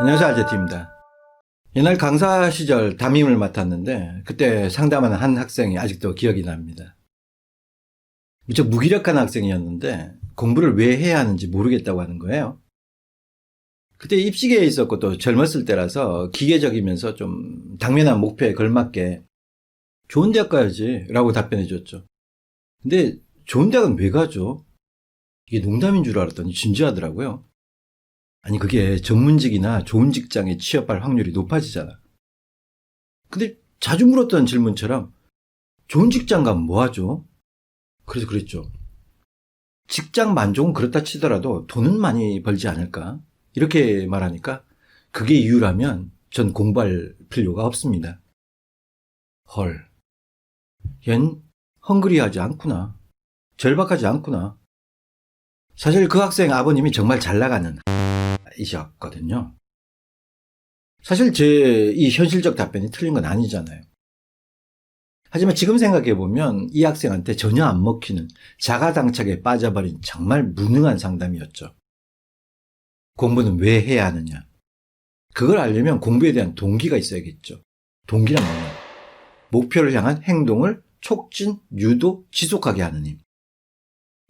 안녕하세요 알제티입니다. 옛날 강사 시절 담임을 맡았는데 그때 상담하는 한 학생이 아직도 기억이 납니다. 무척 무기력한 학생이었는데 공부를 왜 해야 하는지 모르겠다고 하는 거예요. 그때 입시계에 있었고 또 젊었을 때라서 기계적이면서 좀 당면한 목표에 걸맞게 좋은 대학 가야지 라고 답변해 줬죠. 근데 좋은 대학은 왜 가죠? 이게 농담인 줄 알았더니 진지하더라고요. 아니 그게 전문직이나 좋은 직장에 취업할 확률이 높아지잖아. 근데 자주 물었던 질문처럼 좋은 직장 가면 뭐 하죠? 그래서 그랬죠. 직장 만족은 그렇다 치더라도 돈은 많이 벌지 않을까? 이렇게 말하니까 그게 이유라면 전 공부할 필요가 없습니다. 헐. 얜 헝그리하지 않구나. 절박하지 않구나. 사실 그 학생 아버님이 정말 잘 나가는 이셨거든요. 사실 제 이 현실적 답변이 틀린 건 아니잖아요. 하지만 지금 생각해보면 이 학생한테 전혀 안 먹히는 자가당착에 빠져버린 정말 무능한 상담이었죠. 공부는 왜 해야 하느냐? 그걸 알려면 공부에 대한 동기가 있어야겠죠. 동기란 뭐냐? 목표를 향한 행동을 촉진, 유도, 지속하게 힘.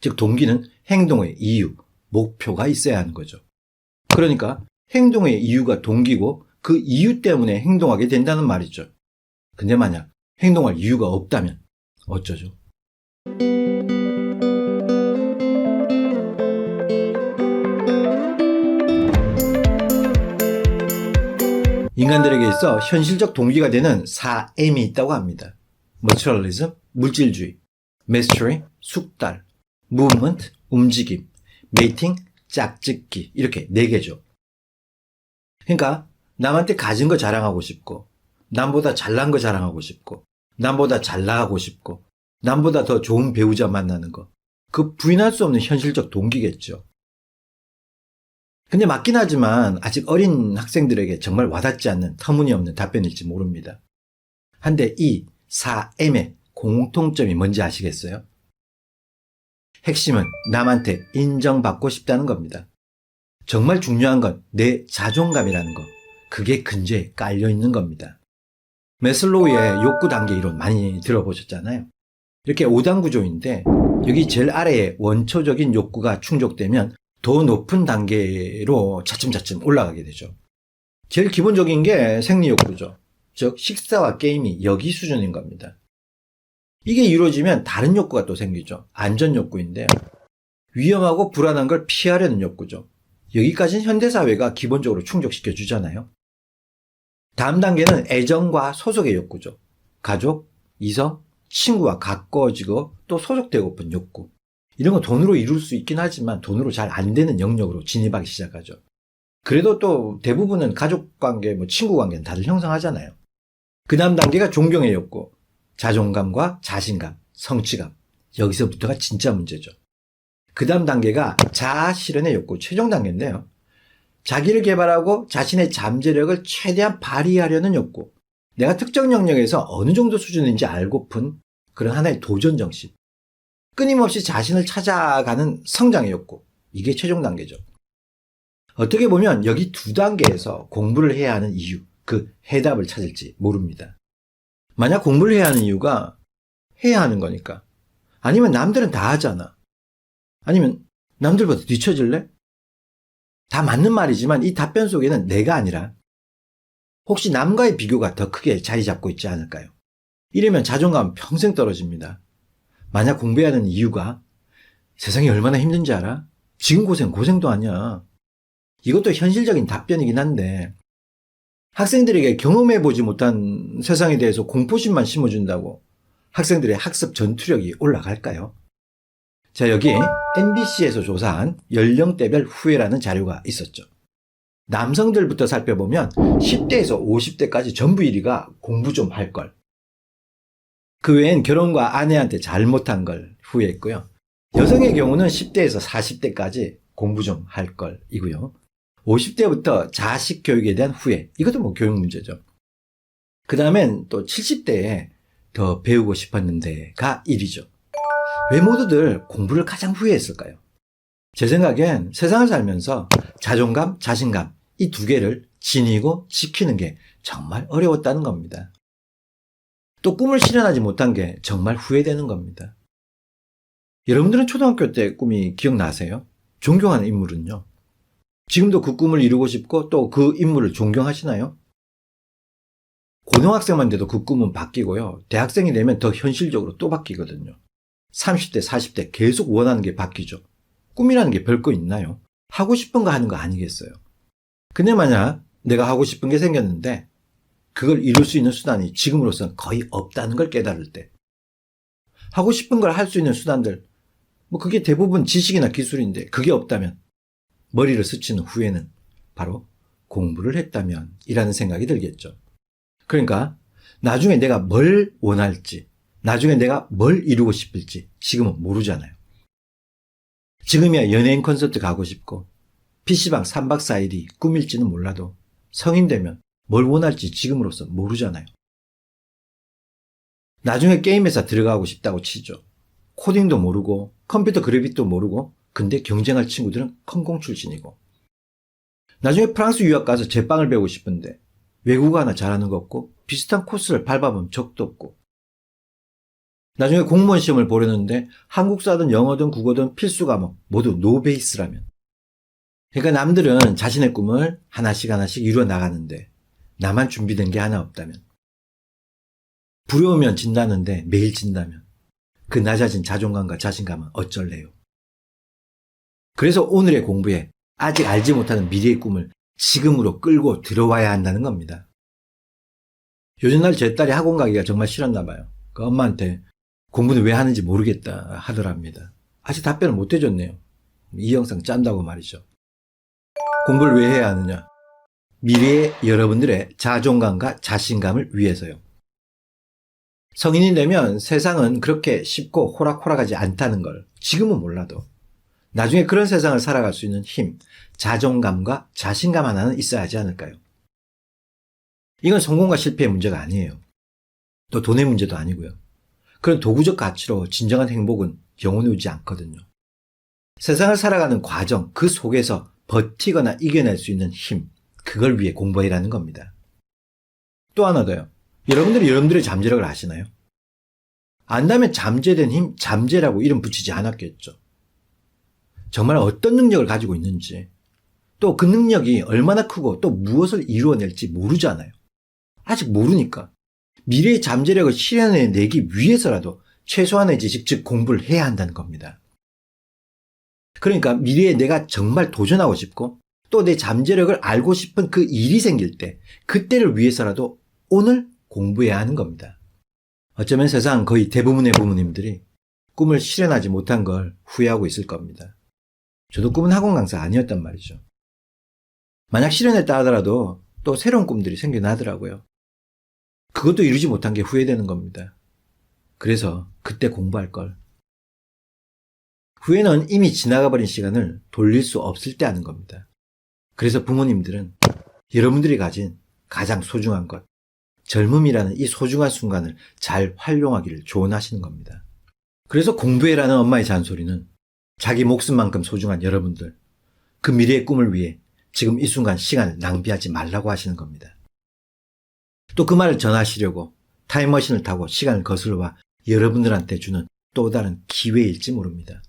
즉, 동기는 행동의 이유, 목표가 있어야 하는 거죠. 그러니까 행동의 이유가 동기고 그 이유 때문에 행동하게 된다는 말이죠. 근데 만약 행동할 이유가 없다면 어쩌죠? 인간들에게 있어 현실적 동기가 되는 4M이 있다고 합니다. Materialism, 물질주의, Mastery, 숙달, Movement, 움직임, Mating, 짝짓기 이렇게 네 개죠. 그러니까 남한테 가진 거 자랑하고 싶고 남보다 잘난 거 자랑하고 싶고 남보다 잘 나가고 싶고 남보다 더 좋은 배우자 만나는 거. 그 부인할 수 없는 현실적 동기겠죠. 근데 맞긴 하지만 아직 어린 학생들에게 정말 와닿지 않는 터무니없는 답변일지 모릅니다. 한데 이 4M의 공통점이 뭔지 아시겠어요? 핵심은 남한테 인정받고 싶다는 겁니다. 정말 중요한 건 내 자존감이라는 거. 그게 근저에 깔려 있는 겁니다. 메슬로우의 욕구 단계 이론 많이 들어보셨잖아요. 이렇게 5단 구조인데 여기 제일 아래에 원초적인 욕구가 충족되면 더 높은 단계로 차츰차츰 올라가게 되죠. 제일 기본적인 게 생리 욕구죠. 즉 식사와 게임이 여기 수준인 겁니다. 이게 이루어지면 다른 욕구가 또 생기죠. 안전 욕구인데요. 위험하고 불안한 걸 피하려는 욕구죠. 여기까지는 현대사회가 기본적으로 충족시켜 주잖아요. 다음 단계는 애정과 소속의 욕구죠. 가족, 이성, 친구와 가까워지고 또 소속되고픈 욕구. 이런 거 돈으로 이룰 수 있긴 하지만 돈으로 잘 안 되는 영역으로 진입하기 시작하죠. 그래도 또 대부분은 가족 관계, 뭐 친구 관계는 다들 형성하잖아요. 그 다음 단계가 존경의 욕구. 자존감과 자신감, 성취감. 여기서부터가 진짜 문제죠. 그 다음 단계가 자아 실현의 욕구, 최종 단계인데요. 자기를 개발하고 자신의 잠재력을 최대한 발휘하려는 욕구. 내가 특정 영역에서 어느 정도 수준인지 알고픈 그런 하나의 도전 정신. 끊임없이 자신을 찾아가는 성장의 욕구. 이게 최종 단계죠. 어떻게 보면 여기 두 단계에서 공부를 해야 하는 이유, 그 해답을 찾을지 모릅니다. 만약 공부를 해야 하는 이유가 해야 하는 거니까. 아니면 남들은 다 하잖아. 아니면 남들보다 뒤처질래? 다 맞는 말이지만 이 답변 속에는 내가 아니라 혹시 남과의 비교가 더 크게 자리 잡고 있지 않을까요? 이러면 자존감 평생 떨어집니다. 만약 공부해야 하는 이유가 세상이 얼마나 힘든지 알아? 지금 고생 고생도 아니야. 이것도 현실적인 답변이긴 한데 학생들에게 경험해보지 못한 세상에 대해서 공포심만 심어준다고 학생들의 학습 전투력이 올라갈까요? 자, 여기 MBC에서 조사한 연령대별 후회라는 자료가 있었죠. 남성들부터 살펴보면 10대에서 50대까지 전부 1위가 공부 좀 할 걸. 그 외엔 결혼과 아내한테 잘못한 걸 후회했고요. 여성의 경우는 10대에서 40대까지 공부 좀 할 걸이고요. 50대부터 자식 교육에 대한 후회. 이것도 뭐 교육 문제죠. 그 다음엔 또 70대에 더 배우고 싶었는데가 1위죠. 왜 모두들 공부를 가장 후회했을까요? 제 생각엔 세상을 살면서 자존감, 자신감 이 두 개를 지니고 지키는 게 정말 어려웠다는 겁니다. 또 꿈을 실현하지 못한 게 정말 후회되는 겁니다. 여러분들은 초등학교 때 꿈이 기억나세요? 존경하는 인물은요? 지금도 그 꿈을 이루고 싶고 또 그 인물을 존경하시나요? 고등학생만 돼도 그 꿈은 바뀌고요. 대학생이 되면 더 현실적으로 또 바뀌거든요. 30대, 40대 계속 원하는 게 바뀌죠. 꿈이라는 게 별거 있나요? 하고 싶은 거 하는 거 아니겠어요? 근데 만약 내가 하고 싶은 게 생겼는데 그걸 이룰 수 있는 수단이 지금으로서는 거의 없다는 걸 깨달을 때 하고 싶은 걸 할 수 있는 수단들 뭐 그게 대부분 지식이나 기술인데 그게 없다면 머리를 스치는 후에는 바로 공부를 했다면 이라는 생각이 들겠죠. 그러니까 나중에 내가 뭘 원할지 나중에 내가 뭘 이루고 싶을지 지금은 모르잖아요. 지금이야 연예인 콘서트 가고 싶고 PC방 3박 4일이 꿈일지는 몰라도 성인 되면 뭘 원할지 지금으로서 모르잖아요. 나중에 게임 회사 들어가고 싶다고 치죠. 코딩도 모르고 컴퓨터 그래픽도 모르고 근데 경쟁할 친구들은 컴공 출신이고. 나중에 프랑스 유학 가서 제빵을 배우고 싶은데 외국어 하나 잘하는 거 없고 비슷한 코스를 밟아본 적도 없고. 나중에 공무원 시험을 보려는데 한국사든 영어든 국어든 필수 과목 모두 노베이스라면. 그러니까 남들은 자신의 꿈을 하나씩 하나씩 이루어 나가는데 나만 준비된 게 하나 없다면. 부러우면 진다는데 매일 진다면. 그 낮아진 자존감과 자신감은 어쩔래요. 그래서 오늘의 공부에 아직 알지 못하는 미래의 꿈을 지금으로 끌고 들어와야 한다는 겁니다. 요즘 날 제 딸이 학원 가기가 정말 싫었나 봐요. 그 엄마한테 공부는 왜 하는지 모르겠다 하더랍니다. 아직 답변을 못 해줬네요. 이 영상 짠다고 말이죠. 공부를 왜 해야 하느냐? 미래의 여러분들의 자존감과 자신감을 위해서요. 성인이 되면 세상은 그렇게 쉽고 호락호락하지 않다는 걸 지금은 몰라도 나중에 그런 세상을 살아갈 수 있는 힘, 자존감과 자신감 하나는 있어야 하지 않을까요? 이건 성공과 실패의 문제가 아니에요. 또 돈의 문제도 아니고요. 그런 도구적 가치로 진정한 행복은 영원히 오지 않거든요. 세상을 살아가는 과정, 그 속에서 버티거나 이겨낼 수 있는 힘, 그걸 위해 공부해라는 겁니다. 또 하나 더요. 여러분들이 여러분들의 잠재력을 아시나요? 안다면 잠재된 힘, 잠재라고 이름 붙이지 않았겠죠. 정말 어떤 능력을 가지고 있는지, 또 그 능력이 얼마나 크고 또 무엇을 이루어낼지 모르잖아요. 아직 모르니까. 미래의 잠재력을 실현해내기 위해서라도 최소한의 지식, 즉 공부를 해야 한다는 겁니다. 그러니까 미래에 내가 정말 도전하고 싶고 또 내 잠재력을 알고 싶은 그 일이 생길 때 그때를 위해서라도 오늘 공부해야 하는 겁니다. 어쩌면 세상 거의 대부분의 부모님들이 꿈을 실현하지 못한 걸 후회하고 있을 겁니다. 저도 꿈은 학원 강사 아니었단 말이죠. 만약 실현했다 하더라도 또 새로운 꿈들이 생겨나더라고요. 그것도 이루지 못한 게 후회되는 겁니다. 그래서 그때 공부할 걸. 후회는 이미 지나가 버린 시간을 돌릴 수 없을 때 하는 겁니다. 그래서 부모님들은 여러분들이 가진 가장 소중한 것, 젊음이라는 이 소중한 순간을 잘 활용하기를 조언하시는 겁니다. 그래서 공부해라는 엄마의 잔소리는 자기 목숨만큼 소중한 여러분들, 그 미래의 꿈을 위해 지금 이 순간 시간을 낭비하지 말라고 하시는 겁니다. 또 그 말을 전하시려고 타임머신을 타고 시간을 거슬러 와 여러분들한테 주는 또 다른 기회일지 모릅니다.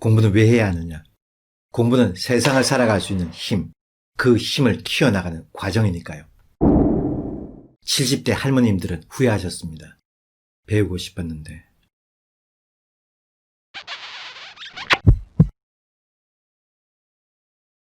공부는 왜 해야 하느냐? 공부는 세상을 살아갈 수 있는 힘, 그 힘을 키워나가는 과정이니까요. 70대 할머님들은 후회하셨습니다. 배우고 싶었는데